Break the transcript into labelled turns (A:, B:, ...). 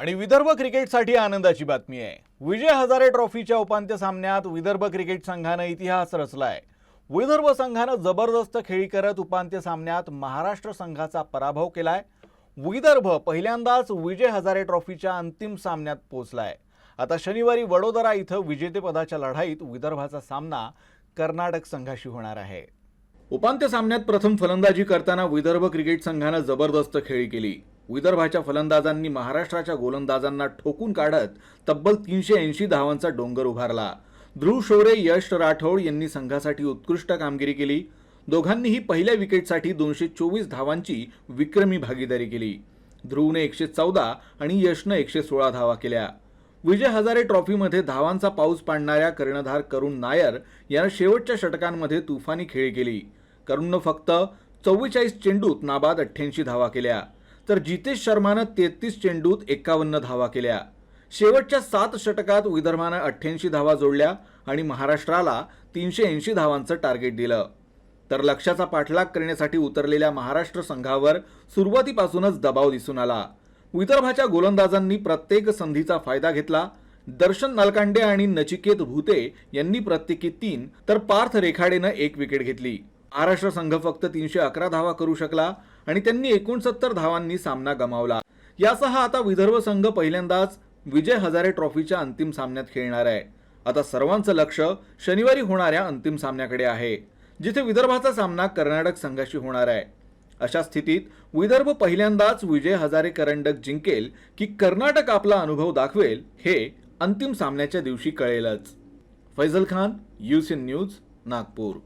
A: आणि विदर्भ क्रिकेटसाठी आनंदाची बातमी आहे. विजय हजारे ट्रॉफीच्या उपांत्य सामन्यात विदर्भ क्रिकेट संघानं इतिहास रचलाय. विदर्भ संघानं जबरदस्त खेळी करत उपांत्य सामन्यात महाराष्ट्र संघाचा पराभव केलाय. विदर्भ पहिल्यांदाच विजय हजारे ट्रॉफीच्या अंतिम सामन्यात पोहोचलाय. आता शनिवारी वडोदरा इथं विजेतेपदाच्या लढाईत विदर्भाचा सामना कर्नाटक संघाशी होणार आहे. उपांत्य सामन्यात प्रथम फलंदाजी करताना विदर्भ क्रिकेट संघानं जबरदस्त खेळी केली. विदर्भाच्या फलंदाजांनी महाराष्ट्राच्या गोलंदाजांना ठोकून काढत तब्बल तीनशे ऐंशी धावांचा डोंगर उभारला. ध्रुव शौरे यश राठोड यांनी संघासाठी उत्कृष्ट कामगिरी केली. दोघांनीही पहिल्या विकेटसाठी दोनशे चोवीस धावांची विक्रमी भागीदारी केली. ध्रुवने एकशे चौदा आणि यशनं एकशे सोळा धावा केल्या. विजय हजारे ट्रॉफीमध्ये धावांचा पाऊस पाडणाऱ्या कर्णधार करुण नायर यानं शेवटच्या षटकांमध्ये तुफानी खेळी केली. करुणनं फक्त चव्वेचाळीस चेंडूत नाबाद अठ्ठ्याऐंशी धावा केल्या. तर जितेश शर्मानं तेहतीस चेंडूत एक्कावन्न धावा केल्या. शेवटच्या सात षटकात विदर्भानं अठ्ठ्याऐंशी धावा जोडल्या आणि महाराष्ट्राला तीनशे ऐंशी धावांचं टार्गेट दिलं. तर लक्ष्याचा पाठलाग करण्यासाठी उतरलेल्या महाराष्ट्र संघावर सुरुवातीपासूनच दबाव दिसून आला. विदर्भाच्या गोलंदाजांनी प्रत्येक संधीचा फायदा घेतला. दर्शन नालकांडे आणि नचिकेत भूते यांनी प्रत्येकी तीन तर पार्थ रेखाडेनं एक विकेट घेतली. महाराष्ट्र संघ फक्त तीनशे अकरा धावा करू शकला आणि त्यांनी एकोणसत्तर धावांनी सामना गमावला. यासह आता विदर्भ संघ पहिल्यांदाच विजय हजारे ट्रॉफीच्या अंतिम सामन्यात खेळणार आहे. आता सर्वांचं लक्ष शनिवारी होणाऱ्या अंतिम सामन्याकडे आहे जिथे विदर्भाचा सामना कर्नाटक संघाशी होणार आहे. अशा स्थितीत विदर्भ पहिल्यांदाच विजय हजारे करंडक जिंकेल की कर्नाटक आपला अनुभव दाखवेल हे अंतिम सामन्याच्या दिवशी कळेलच. Faizal Khan UCN news Nagpur.